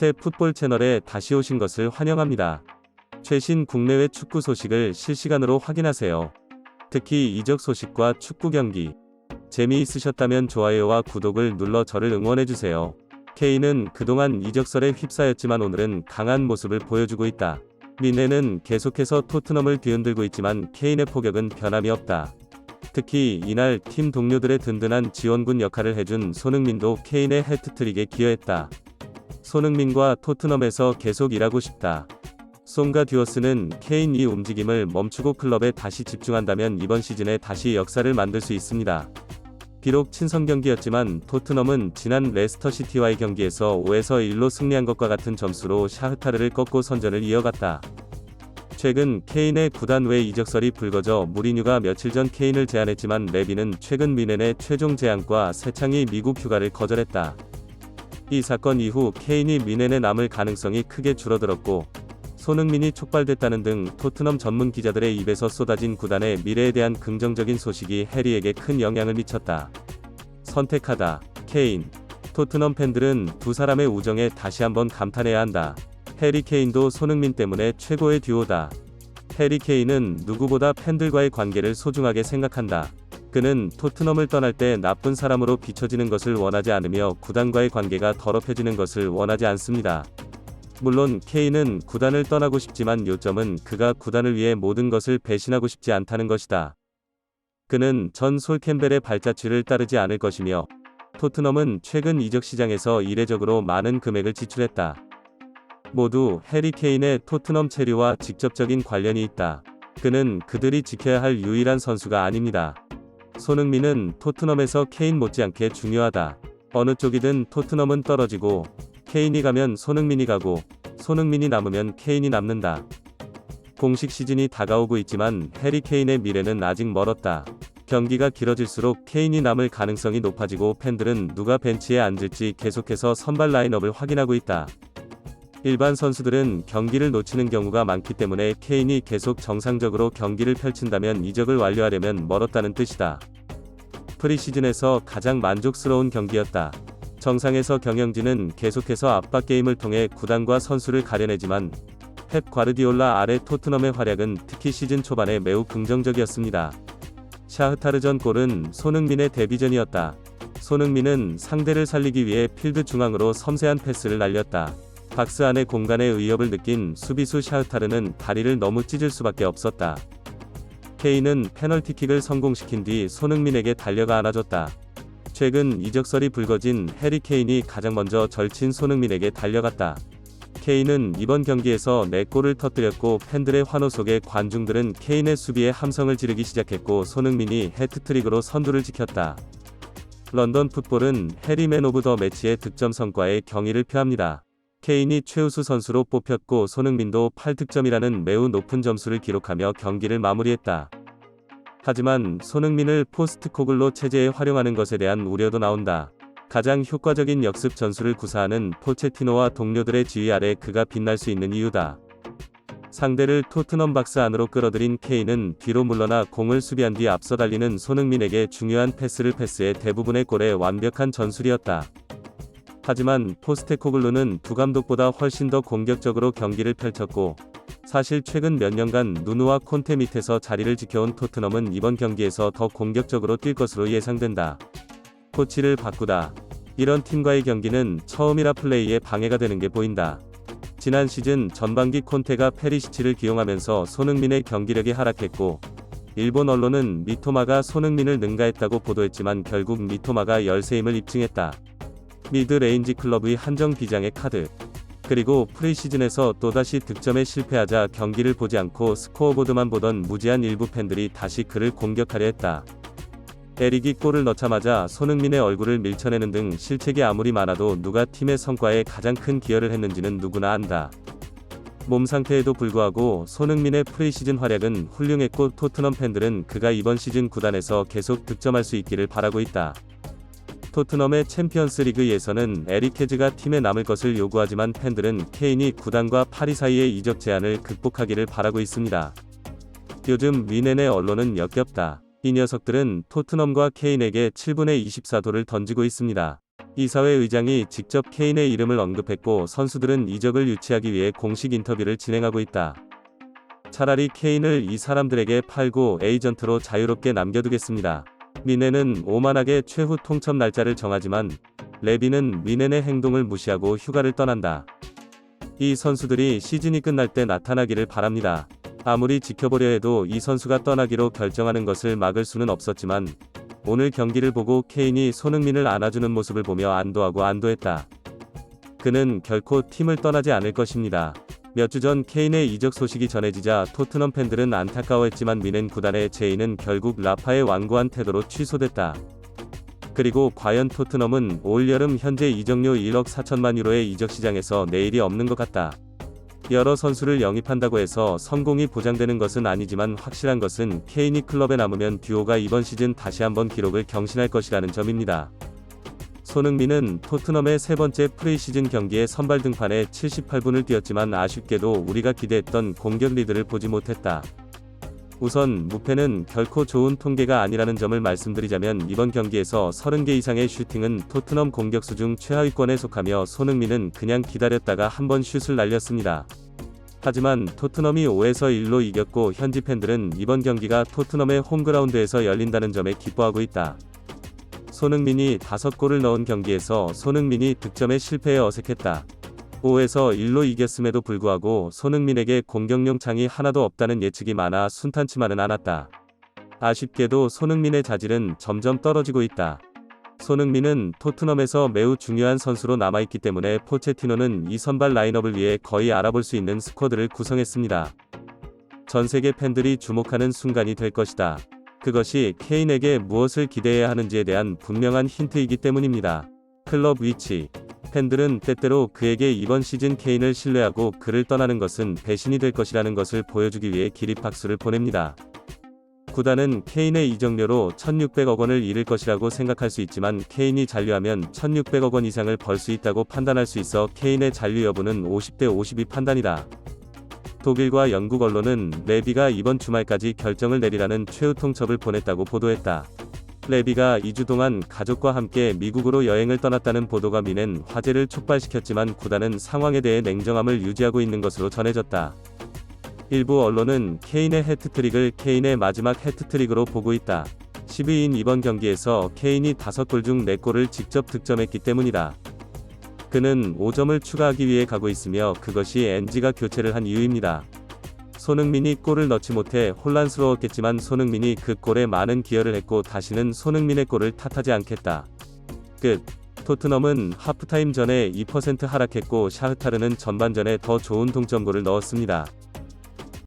새 풋볼 채널에 다시 오신 것을 환영합니다. 최신 국내외 축구 소식을 실시간으로 확인하세요. 특히 이적 소식과 축구 경기. 재미있으셨다면 좋아요와 구독을 눌러 저를 응원해주세요. 케인은 그동안 이적설에 휩싸였지만 오늘은 강한 모습을 보여주고 있다. 미네는 계속해서 토트넘을 뒤흔들고 있지만 케인의 포격은 변함이 없다. 특히 이날 팀 동료들의 든든한 지원군 역할을 해준 손흥민도 케인의 해트트릭에 기여했다. 손흥민과 토트넘에서 계속 일하고 싶다. 송가 듀어스는 케인 이 움직임을 멈추고 클럽에 다시 집중한다면 이번 시즌에 다시 역사를 만들 수 있습니다. 비록 친선 경기였지만 토트넘은 지난 레스터 시티와의 경기에서 5에서 1로 승리한 것과 같은 점수로 샤흐타르를 꺾고 선전을 이어갔다. 최근 케인의 구단 외 이적설이 불거져 무리뉴가 며칠 전 케인을 제안했지만 레비는 최근 미넨의 최종 제안과 세창이 미국 휴가를 거절했다. 이 사건 이후 케인이 미넨에 남을 가능성이 크게 줄어들었고 손흥민이 촉발됐다는 등 토트넘 전문 기자들의 입에서 쏟아진 구단의 미래에 대한 긍정적인 소식이 해리에게 큰 영향을 미쳤다. 선택하다. 케인. 토트넘 팬들은 두 사람의 우정에 다시 한번 감탄해야 한다. 해리 케인도 손흥민 때문에 최고의 듀오다. 해리 케인은 누구보다 팬들과의 관계를 소중하게 생각한다. 그는 토트넘을 떠날 때 나쁜 사람으로 비춰지는 것을 원하지 않으며 구단과의 관계가 더럽혀지는 것을 원하지 않습니다. 물론 케인은 구단을 떠나고 싶지만 요점은 그가 구단을 위해 모든 것을 배신하고 싶지 않다는 것이다. 그는 전 솔 캠벨의 발자취를 따르지 않을 것이며 토트넘은 최근 이적 시장에서 이례적으로 많은 금액을 지출했다. 모두 해리 케인의 토트넘 체류와 직접적인 관련이 있다. 그는 그들이 지켜야 할 유일한 선수가 아닙니다. 손흥민은 토트넘에서 케인 못지않게 중요하다. 어느 쪽이든 토트넘은 떨어지고 케인이 가면 손흥민이 가고 손흥민이 남으면 케인이 남는다. 공식 시즌이 다가오고 있지만 해리 케인의 미래는 아직 멀었다. 경기가 길어질수록 케인이 남을 가능성이 높아지고 팬들은 누가 벤치에 앉을지 계속해서 선발 라인업을 확인하고 있다. 일반 선수들은 경기를 놓치는 경우가 많기 때문에 케인이 계속 정상적으로 경기를 펼친다면 이적을 완료하려면 멀었다는 뜻이다. 프리시즌에서 가장 만족스러운 경기였다. 정상에서 경영진은 계속해서 압박 게임을 통해 구단과 선수를 가려내지만 펩 과르디올라 아래 토트넘의 활약은 특히 시즌 초반에 매우 긍정적이었습니다. 샤흐타르전 골은 손흥민의 데뷔전이었다. 손흥민은 상대를 살리기 위해 필드 중앙으로 섬세한 패스를 날렸다. 박스 안의 공간의 위협을 느낀 수비수 샤흐타르는 다리를 너무 찢을 수밖에 없었다. 케인은 페널티킥을 성공시킨 뒤 손흥민에게 달려가 안아줬다. 최근 이적설이 불거진 해리 케인이 가장 먼저 절친 손흥민에게 달려갔다. 케인은 이번 경기에서 4골을 터뜨렸고 팬들의 환호 속에 관중들은 케인의 수비에 함성을 지르기 시작했고 손흥민이 해트트릭으로 선두를 지켰다. 런던 풋볼은 해리 맨 오브 더 매치의 득점 성과에 경의를 표합니다. 케인이 최우수 선수로 뽑혔고 손흥민도 8득점이라는 매우 높은 점수를 기록하며 경기를 마무리했다. 하지만 손흥민을 포스트코글로 체제에 활용하는 것에 대한 우려도 나온다. 가장 효과적인 역습 전술을 구사하는 포체티노와 동료들의 지휘 아래 그가 빛날 수 있는 이유다. 상대를 토트넘 박스 안으로 끌어들인 케인은 뒤로 물러나 공을 수비한 뒤 앞서 달리는 손흥민에게 중요한 패스를 패스해 대부분의 골에 완벽한 전술이었다. 하지만 포스테코글루는 두 감독보다 훨씬 더 공격적으로 경기를 펼쳤고 사실 최근 몇 년간 누누와 콘테 밑에서 자리를 지켜온 토트넘은 이번 경기에서 더 공격적으로 뛸 것으로 예상된다. 코치를 바꾸다. 이런 팀과의 경기는 처음이라 플레이에 방해가 되는 게 보인다. 지난 시즌 전반기 콘테가 페리시치를 기용하면서 손흥민의 경기력이 하락했고 일본 언론은 미토마가 손흥민을 능가했다고 보도했지만 결국 미토마가 열세임을 입증했다. 미드 레인지 클럽의 한정 비장의 카드. 그리고 프리시즌에서 또다시 득점에 실패하자 경기를 보지 않고 스코어보드만 보던 무지한 일부 팬들이 다시 그를 공격하려 했다. 에릭이 골을 넣자마자 손흥민의 얼굴을 밀쳐내는 등 실책이 아무리 많아도 누가 팀의 성과에 가장 큰 기여를 했는지는 누구나 안다. 몸 상태에도 불구하고 손흥민의 프리시즌 활약은 훌륭했고 토트넘 팬들은 그가 이번 시즌 구단에서 계속 득점할 수 있기를 바라고 있다. 토트넘의 챔피언스 리그 예선은 에리케즈가 팀에 남을 것을 요구하지만 팬들은 케인이 구단과 파리 사이의 이적 제한을 극복하기를 바라고 있습니다. 요즘 위넨의 언론은 역겹다. 이 녀석들은 토트넘과 케인에게 7분의 24도를 던지고 있습니다. 이사회 의장이 직접 케인의 이름을 언급했고 선수들은 이적을 유치하기 위해 공식 인터뷰를 진행하고 있다. 차라리 케인을 이 사람들에게 팔고 에이전트로 자유롭게 남겨두겠습니다. 미네는 오만하게 최후 통첩 날짜를 정하지만 레비는 미넨의 행동을 무시하고 휴가를 떠난다. 이 선수들이 시즌이 끝날 때 나타나기를 바랍니다. 아무리 지켜보려 해도 이 선수가 떠나기로 결정하는 것을 막을 수는 없었지만 오늘 경기를 보고 케인이 손흥민을 안아주는 모습을 보며 안도하고 안도했다. 그는 결코 팀을 떠나지 않을 것입니다. 몇 주 전 케인의 이적 소식이 전해지자 토트넘 팬들은 안타까워했지만 미넨 구단의 제의는 결국 라파의 완고한 태도로 취소됐다. 그리고 과연 토트넘은 올 여름 현재 이적료 1억 4천만 유로의 이적 시장에서 내일이 없는 것 같다. 여러 선수를 영입한다고 해서 성공이 보장되는 것은 아니지만 확실한 것은 케인이 클럽에 남으면 듀오가 이번 시즌 다시 한번 기록을 경신할 것이라는 점입니다. 손흥민은 토트넘의 세 번째 프리시즌 경기에 선발 등판에 78분을 뛰었지만 아쉽게도 우리가 기대했던 공격 리드를 보지 못했다. 우선 무패는 결코 좋은 통계가 아니라는 점을 말씀드리자면 이번 경기에서 30개 이상의 슈팅은 토트넘 공격수 중 최하위권에 속하며 손흥민은 그냥 기다렸다가 한 번 슛을 날렸습니다. 하지만 토트넘이 5에서 1로 이겼고 현지 팬들은 이번 경기가 토트넘의 홈그라운드에서 열린다는 점에 기뻐하고 있다. 손흥민이 5골을 넣은 경기에서 손흥민이 득점에 실패해 어색했다. 5에서 1로 이겼음에도 불구하고 손흥민에게 공격용 창이 하나도 없다는 예측이 많아 순탄치만은 않았다. 아쉽게도 손흥민의 자질은 점점 떨어지고 있다. 손흥민은 토트넘에서 매우 중요한 선수로 남아있기 때문에 포체티노는 이 선발 라인업을 위해 거의 알아볼 수 있는 스쿼드를 구성했습니다. 전 세계 팬들이 주목하는 순간이 될 것이다. 그것이 케인에게 무엇을 기대해야 하는지에 대한 분명한 힌트이기 때문입니다. 클럽 위치. 팬들은 때때로 그에게 이번 시즌 케인을 신뢰하고 그를 떠나는 것은 배신이 될 것이라는 것을 보여주기 위해 기립박수를 보냅니다. 구단은 케인의 이적료로 1600억 원을 잃을 것이라고 생각할 수 있지만 케인이 잔류하면 1600억 원 이상을 벌 수 있다고 판단할 수 있어 케인의 잔류 여부는 50대 52 판단이다. 독일과 영국 언론은 레비가 이번 주말까지 결정을 내리라는 최후 통첩을 보냈다고 보도했다. 레비가 2주 동안 가족과 함께 미국으로 여행을 떠났다는 보도가 미넨 화제를 촉발시켰지만 구단은 상황에 대해 냉정함을 유지하고 있는 것으로 전해졌다. 일부 언론은 케인의 해트트릭을 케인의 마지막 해트트릭으로 보고 있다. 12인 이번 경기에서 케인이 5골 중 4골을 직접 득점했기 때문이다. 그는 5점을 추가하기 위해 가고 있으며 그것이 NG가 교체를 한 이유입니다. 손흥민이 골을 넣지 못해 혼란스러웠겠지만 손흥민이 그 골에 많은 기여를 했고 다시는 손흥민의 골을 탓하지 않겠다. 끝. 토트넘은 하프타임 전에 2% 하락했고 샤흐타르는 전반전에 더 좋은 동점골을 넣었습니다.